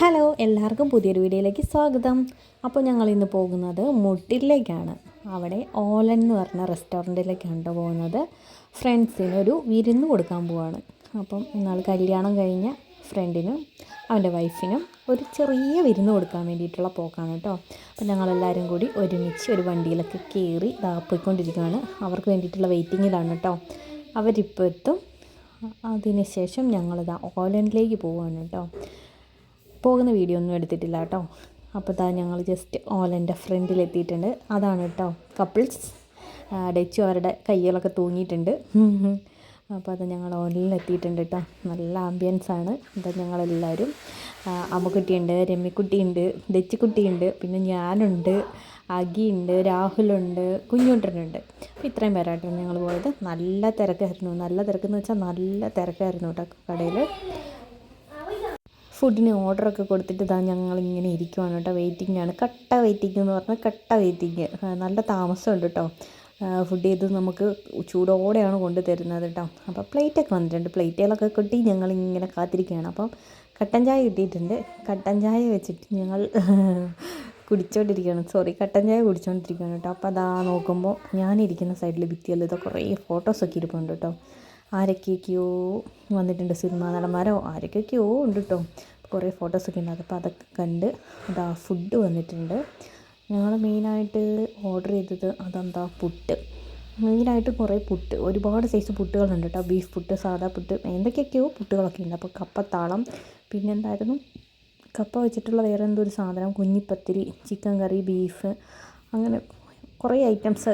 Hello എല്ലാവർക്കും പുതിയൊരു വീഡിയോയിലേക്ക് സ്വാഗതം. അപ്പോൾ ഞങ്ങൾ ഇന്ന് പോകുന്നത് മുട്ടിലേക്കാണ്. അവിടെ ഓലൻ എന്ന് പറഞ്ഞ റെസ്റ്റോറന്റിലേക്കാണ് പോകുന്നത്. ഫ്രണ്ട്സിന് ഒരു വിരുന്ന് കൊടുക്കാൻ പോവാണ്. അപ്പം ഇന്നാൾ കല്യാണം കഴിഞ്ഞ ഫ്രണ്ടിനും അവന്റെ വൈഫിനും ഒരു ചെറിയ വിരുന്ന് കൊടുക്കാൻ വേണ്ടിയിട്ടുള്ള പോക്കാണ് കേട്ടോ. അപ്പം ഞങ്ങളെല്ലാവരും കൂടി ഒരുമിച്ച് ഒരു വണ്ടിയിലൊക്കെ കയറി പോയിക്കൊണ്ടിരിക്കുകയാണ്. അവർക്ക് വേണ്ടിയിട്ടുള്ള വെയിറ്റിങ്ങിലാണ് കേട്ടോ. അവരിപ്പോൾ എത്തും. അതിനുശേഷം ഞങ്ങളിതാ ഓലൻഡിലേക്ക് പോവുകയാണ് കേട്ടോ. പോകുന്ന വീഡിയോ ഒന്നും എടുത്തിട്ടില്ല കേട്ടോ. അപ്പോൾ താ ഞങ്ങൾ ജസ്റ്റ് ഓലന്റെ ഫ്രണ്ടിലെത്തിയിട്ടുണ്ട് അതാണ് കേട്ടോ. കപ്പിൾസ് ഡച്ചു അവരുടെ കയ്യിലൊക്കെ തൂങ്ങിയിട്ടുണ്ട്. അപ്പോൾ അത് ഞങ്ങൾ ഓലിലെത്തിയിട്ടുണ്ട് കേട്ടോ. നല്ല ആംബിയൻസ് ആണ്. ഞങ്ങളെല്ലാവരും അമ്മക്കുട്ടിയുണ്ട് രമ്യക്കുട്ടിയുണ്ട് ഡച്ചുക്കുട്ടിയുണ്ട് പിന്നെ ഞാനുണ്ട് അഗിയുണ്ട് രാഹുലുണ്ട് കുഞ്ഞുട്ടനുണ്ട് അപ്പോൾ ഇത്രയും പേരായിട്ടാണ് ഞങ്ങൾ പോയത്. നല്ല തിരക്കായിരുന്നു. നല്ല തിരക്കെന്ന് വെച്ചാൽ നല്ല തിരക്കായിരുന്നു കേട്ടോ കടയിൽ ഫുഡിന് ഓർഡറൊക്കെ കൊടുത്തിട്ട് ഇതാ ഞങ്ങളിങ്ങനെ ഇരിക്കുവാണ് കേട്ടോ. വെയിറ്റിംഗാണ് കട്ട വെയിറ്റിംഗ് എന്ന് പറഞ്ഞാൽ കട്ട വെയിറ്റിംഗ് നല്ല താമസമുണ്ട് കേട്ടോ. ഫുഡ് ചെയ്ത് നമുക്ക് ചൂടോടെയാണ് കൊണ്ടു തരുന്നത് കേട്ടോ അപ്പോൾ പ്ലേറ്റൊക്കെ വന്നിട്ടുണ്ട്. പ്ലേറ്റുകളൊക്കെ കൊട്ടി ഞങ്ങളിങ്ങനെ കാത്തിരിക്കുകയാണ്. അപ്പം കട്ടൻ ചായ കിട്ടിയിട്ടുണ്ട്. കട്ടൻ ചായ വെച്ചിട്ട് ഞങ്ങൾ കുടിച്ചോണ്ടിരിക്കുകയാണ്. സോറി കട്ടൻ ചായ കുടിച്ചോണ്ടിരിക്കുകയാണ് കേട്ടോ. അപ്പോൾ അതാ നോക്കുമ്പോൾ ഞാനിരിക്കുന്ന സൈഡിൽ ഭിത്തിയിൽ ഇത് കുറേ ഫോട്ടോസൊക്കെ ഇരിപ്പുണ്ട് കേട്ടോ. ആരൊക്കെയൊക്കെയോ വന്നിട്ടുണ്ട് സിനിമാ നടന്മാരോ? ആരൊക്കെയൊക്കെയോ ഉണ്ട് കേട്ടോ കുറേ ഫോട്ടോസൊക്കെ ഉണ്ട്. അപ്പോൾ അതൊക്കെ കണ്ട് അതാ ഫുഡ് വന്നിട്ടുണ്ട്. ഞങ്ങൾ മെയിനായിട്ട് ഓർഡർ ചെയ്തത് അതെന്താ പുട്ട്. മെയിനായിട്ട് കുറേ പുട്ട്. ഒരുപാട് സൈസ് പുട്ടുകളുണ്ട് കേട്ടോ ബീഫ് പുട്ട് സാധാ പുട്ട് എന്തൊക്കെയൊക്കെയോ പുട്ടുകളൊക്കെ ഉണ്ട്. അപ്പോൾ കപ്പത്താളം പിന്നെ എന്തായിരുന്നു കപ്പ വെച്ചിട്ടുള്ള വേറെ എന്തോ ഒരു സാധനം കുഞ്ഞിപ്പത്തിരി ചിക്കൻ കറി ബീഫ് അങ്ങനെ കുറേ ഐറ്റംസ്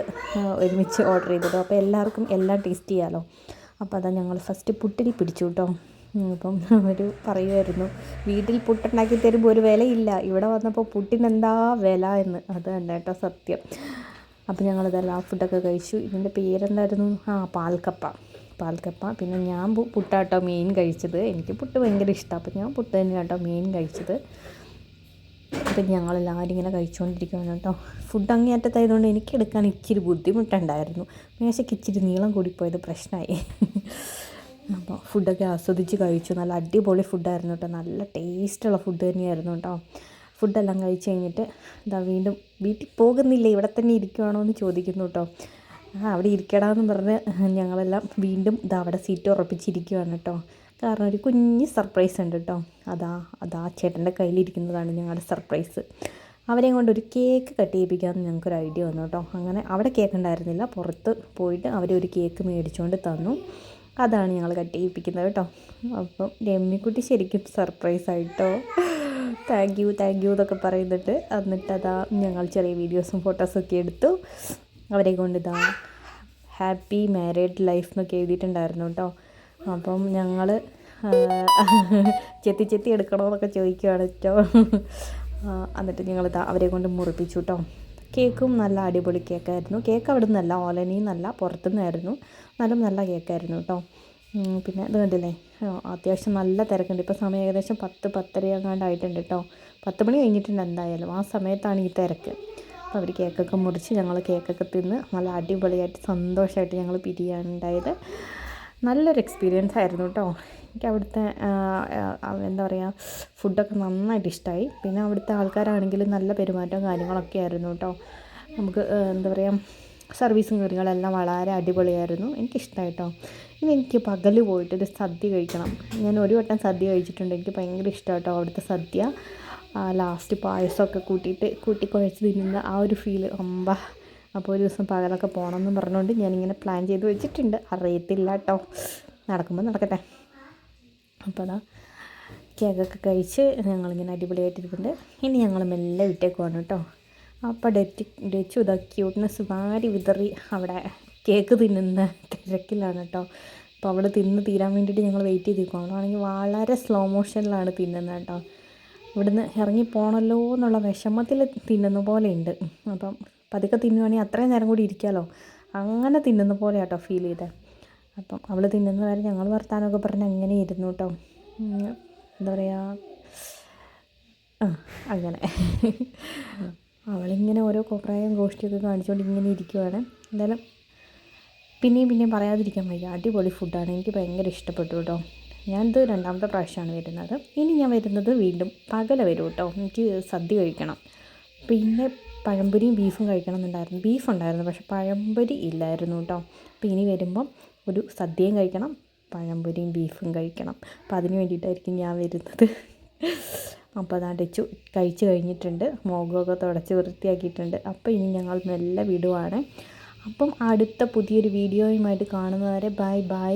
ഒരുമിച്ച് ഓർഡർ ചെയ്തത്. അപ്പോൾ എല്ലാവർക്കും എല്ലാം ടേസ്റ്റ് ചെയ്യാമല്ലോ അപ്പോൾ അതാ ഞങ്ങൾ ഫസ്റ്റ് പുട്ടിൽ പിടിച്ചു കേട്ടോ. അപ്പം അവർ പറയുമായിരുന്നു വീട്ടിൽ പുട്ടുണ്ടാക്കി തരുമ്പോൾ ഒരു വിലയില്ല. ഇവിടെ വന്നപ്പോൾ പുട്ടിന് എന്താ വില എന്ന്. അത് തന്നെ കേട്ടോ സത്യം. അപ്പോൾ ഞങ്ങളിതെല്ലാം ഫുഡൊക്കെ കഴിച്ചു. ഇതിന്റെ പേരെന്തായിരുന്നു? ആ പാൽക്കപ്പ. പാൽക്കപ്പ. പിന്നെ ഞാൻ പുട്ടാട്ടോ മീൻ കഴിച്ചത്. എനിക്ക് പുട്ട് ഭയങ്കര ഇഷ്ടമാണ് അപ്പോൾ ഞാൻ പുട്ട് തന്നെ കേട്ടോ മെയിൻ കഴിച്ചത്. അപ്പം ഞങ്ങളെല്ലാവരും ഇങ്ങനെ കഴിച്ചുകൊണ്ടിരിക്കുകയാണ് കേട്ടോ. ഫുഡ് അങ്ങേയറ്റത്തായതുകൊണ്ട് എനിക്ക് എടുക്കാൻ ഇച്ചിരി ബുദ്ധിമുട്ടുണ്ടായിരുന്നു. മേശയ്ക്ക് ഇച്ചിരി നീളം കൂടിപ്പോയത് പ്രശ്നമായി. അപ്പോൾ ഫുഡൊക്കെ ആസ്വദിച്ച് കഴിച്ചു. നല്ല അടിപൊളി ഫുഡായിരുന്നു കേട്ടോ. നല്ല ടേസ്റ്റുള്ള ഫുഡ് തന്നെയായിരുന്നു കേട്ടോ. ഫുഡെല്ലാം കഴിച്ച് കഴിഞ്ഞിട്ട് ഇതാ വീണ്ടും വീട്ടിൽ പോകുന്നില്ല? ഇവിടെ തന്നെ ഇരിക്കുവാണോ എന്ന് ചോദിക്കുന്നു കേട്ടോ. ആ അവിടെ ഇരിക്കടാന്ന് പറഞ്ഞ് ഞങ്ങളെല്ലാം വീണ്ടും ഇതാ അവിടെ സീറ്റ് ഉറപ്പിച്ചിരിക്കുവാണ് കേട്ടോ. കാരണം ഒരു കുഞ്ഞ് സർപ്രൈസ് ഉണ്ട് കേട്ടോ. അതാ അതാ ചേട്ടന്റെ കയ്യിലിരിക്കുന്നതാണ് ഞങ്ങളുടെ സർപ്രൈസ്. അവരെയും കൊണ്ട് ഒരു കേക്ക് കട്ട് ചെയ്യിപ്പിക്കാമെന്ന് ഞങ്ങൾക്കൊരു ഐഡിയ വന്നു കേട്ടോ. അങ്ങനെ അവിടെ കേക്ക് ഉണ്ടായിരുന്നില്ല. പുറത്ത് പോയിട്ട് അവരൊരു കേക്ക് മേടിച്ചുകൊണ്ട് തന്നു. അതാണ് ഞങ്ങൾ കട്ട് ചെയ്യിപ്പിക്കുന്നത് കേട്ടോ. അപ്പം രമ്യക്കുട്ടി ശരിക്കും സർപ്രൈസ് ആയിട്ടോ. താങ്ക് യു താങ്ക് യു എന്നൊക്കെ പറയുന്നുണ്ട്. എന്നിട്ട് അതാ ഞങ്ങൾ ചെറിയ വീഡിയോസും ഫോട്ടോസൊക്കെ എടുത്തു. അവരെ കൊണ്ട് ഇതാ ഹാപ്പി മാരീഡ് ലൈഫ് എന്നൊക്കെ എഴുതിയിട്ടുണ്ടായിരുന്നു കേട്ടോ. അപ്പം ഞങ്ങൾ ചെത്തി ചെത്തി എടുക്കണമെന്നൊക്കെ ചോദിക്കുകയാണ് കേട്ടോ. എന്നിട്ട് ഞങ്ങൾ അവരെ കൊണ്ട് മുറിപ്പിച്ചു കേട്ടോ കേക്കും നല്ല അടിപൊളി കേക്കായിരുന്നു. കേക്ക് അവിടെ നിന്നല്ല ഓലനിയിൽ നിന്നല്ല പുറത്തുനിന്നായിരുന്നു എന്നാലും നല്ല കേക്കായിരുന്നു കേട്ടോ പിന്നെ ഇത് കണ്ടില്ലേ? അത്യാവശ്യം നല്ല തിരക്കുണ്ട്. ഇപ്പോൾ സമയം ഏകദേശം പത്ത് പത്തര എങ്ങാണ്ടായിട്ടുണ്ട് കേട്ടോ പത്ത് മണി കഴിഞ്ഞിട്ടുണ്ട് എന്തായാലും. ആ സമയത്താണ് ഈ തിരക്ക്. അപ്പോൾ അവർ കേക്കൊക്കെ മുറിച്ച് ഞങ്ങൾ കേക്കൊക്കെ തിന്ന് നല്ല അടിപൊളിയായിട്ട് സന്തോഷമായിട്ട് ഞങ്ങൾ പിരിയാനുണ്ടായത് നല്ലൊരു എക്സ്പീരിയൻസ് ആയിരുന്നു കേട്ടോ എനിക്ക് അവിടുത്തെ എന്താ പറയുക ഫുഡൊക്കെ നന്നായിട്ട് ഇഷ്ടമായി പിന്നെ അവിടുത്തെ ആൾക്കാരാണെങ്കിലും നല്ല പെരുമാറ്റം കാര്യങ്ങളൊക്കെ ആയിരുന്നു കേട്ടോ നമുക്ക് എന്താ പറയുക സർവീസും കാര്യങ്ങളെല്ലാം വളരെ അടിപൊളിയായിരുന്നു. എനിക്കിഷ്ടമായി കേട്ടോ ഇനി എനിക്ക് പകൽ പോയിട്ടൊരു സദ്യ കഴിക്കണം. ഞാൻ ഒരു വട്ടം സദ്യ കഴിച്ചിട്ടുണ്ട്. എനിക്ക് ഭയങ്കര ഇഷ്ടം കേട്ടോ അവിടുത്തെ സദ്യ. ലാസ്റ്റ് പായസമൊക്കെ കൂട്ടിയിട്ട് കൂട്ടിക്കുഴച്ച് തിന്നുന്ന ആ ഒരു ഫീൽ അമ്പ അപ്പോൾ ഒരു ദിവസം പകലൊക്കെ പോകണമെന്ന് പറഞ്ഞുകൊണ്ട് ഞാനിങ്ങനെ പ്ലാൻ ചെയ്ത് വെച്ചിട്ടുണ്ട്. അറിയത്തില്ല കേട്ടോ നടക്കുമ്പോൾ നടക്കട്ടെ. അപ്പോൾ അതാ കേക്കൊക്കെ കഴിച്ച് ഞങ്ങളിങ്ങനെ അടിപൊളിയായിട്ടിരിക്കുന്നുണ്ട് ഇനി ഞങ്ങൾ മെല്ലെ വിട്ടേക്കുവാണ് കേട്ടോ. അപ്പോൾ ഡെറ്റ് ഡെച്ചു ഇതാ ക്യൂട്ട്നെസ് വാരി വിതറി അവിടെ കേക്ക് തിന്നുന്ന തിരക്കിലാണ് കേട്ടോ. അപ്പോൾ അവിടെ തിന്ന് തീരാൻ വേണ്ടിയിട്ട് ഞങ്ങൾ വെയിറ്റ് ചെയ്ത് നിൽക്കും അവളാണെങ്കിൽ വളരെ സ്ലോ മോഷനിലാണ് തിന്നുന്നത് കേട്ടോ. ഇവിടുന്ന് ഇറങ്ങി പോകണമല്ലോ എന്നുള്ള വിഷമത്തിൽ തിന്നുന്ന പോലെ ഉണ്ട്. അപ്പം പതുക്കെ തിന്നുവാണെങ്കിൽ അത്രയും നേരം കൂടി ഇരിക്കാമല്ലോ അങ്ങനെ തിന്നുന്ന പോലെ കേട്ടോ ഫീൽ ചെയ്തത് അപ്പം അവൾ തിന്നുന്ന വരെ ഞങ്ങൾ വർത്താനമൊക്കെ പറഞ്ഞ് അങ്ങനെ ഇരുന്നു കേട്ടോ എന്താ പറയുക ആ അങ്ങനെ. അവളിങ്ങനെ ഓരോ കോപ്രായം ഗോഷ്ടിയൊക്കെ കാണിച്ചുകൊണ്ട് ഇങ്ങനെ ഇരിക്കുവാണ്. എന്തായാലും പിന്നെയും പിന്നെയും പറയാതിരിക്കാൻ വയ്യ. അടിപൊളി ഫുഡാണ് എനിക്ക് ഭയങ്കര ഇഷ്ടപ്പെട്ടു കേട്ടോ ഞാനിത് രണ്ടാമത്തെ പ്രാവശ്യമാണ് വരുന്നത്. ഇനി ഞാൻ വരുന്നത് വീണ്ടും പകല വരും കേട്ടോ എനിക്ക് സദ്യ കഴിക്കണം. പിന്നെ പഴംപൊരിയും ബീഫും കഴിക്കണം എന്നുണ്ടായിരുന്നു. ബീഫ് ഉണ്ടായിരുന്നു പക്ഷെ പഴംപൊരി ഇല്ലായിരുന്നു കേട്ടോ അപ്പോൾ ഇനി വരുമ്പം ഒരു സദ്യയും കഴിക്കണം പഴംപൊരിയും ബീഫും കഴിക്കണം. അപ്പോൾ അതിന് വേണ്ടിയിട്ടായിരിക്കും ഞാൻ വരുന്നത്. അപ്പോൾ അതാണ്ട് ചു കഴിച്ച് കഴിഞ്ഞിട്ടുണ്ട്. മുഖമൊക്കെ തുടച്ച് വൃത്തിയാക്കിയിട്ടുണ്ട്. അപ്പോൾ ഇനി ഞങ്ങൾ മെല്ലെ വിടുവാണ്. അപ്പം അടുത്ത പുതിയൊരു വീഡിയോയുമായിട്ട് കാണുന്നവരെ ബൈ ബൈ.